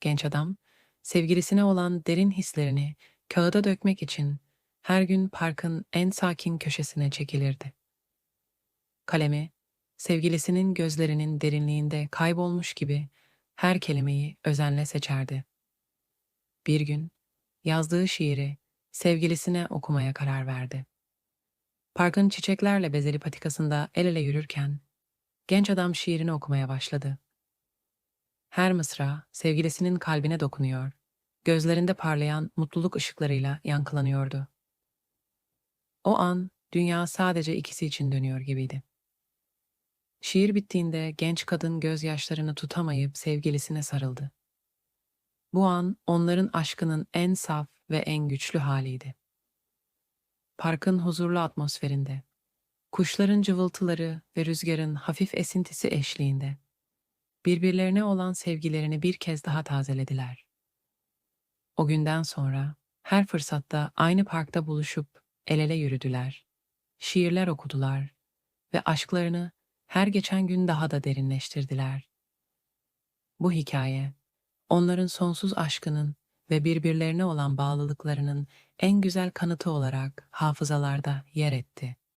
genç adam, sevgilisine olan derin hislerini kağıda dökmek için her gün parkın en sakin köşesine çekilirdi. Kalemi, sevgilisinin gözlerinin derinliğinde kaybolmuş gibi her kelimeyi özenle seçerdi. Bir gün yazdığı şiiri sevgilisine okumaya karar verdi. Parkın çiçeklerle bezeli patikasında el ele yürürken genç adam şiirini okumaya başladı. Her mısra sevgilisinin kalbine dokunuyor, gözlerinde parlayan mutluluk ışıklarıyla yankılanıyordu. O an dünya sadece ikisi için dönüyor gibiydi. Şiir bittiğinde genç kadın gözyaşlarını tutamayıp sevgilisine sarıldı. Bu an onların aşkının en saf ve en güçlü haliydi. Parkın huzurlu atmosferinde, kuşların cıvıltıları ve rüzgarın hafif esintisi eşliğinde birbirlerine olan sevgilerini bir kez daha tazelediler. O günden sonra her fırsatta aynı parkta buluşup el ele yürüdüler. Şiirler okudular ve aşklarını her geçen gün daha da derinleştirdiler. Bu hikaye onların sonsuz aşkının ve birbirlerine olan bağlılıklarının en güzel kanıtı olarak hafızalarda yer etti.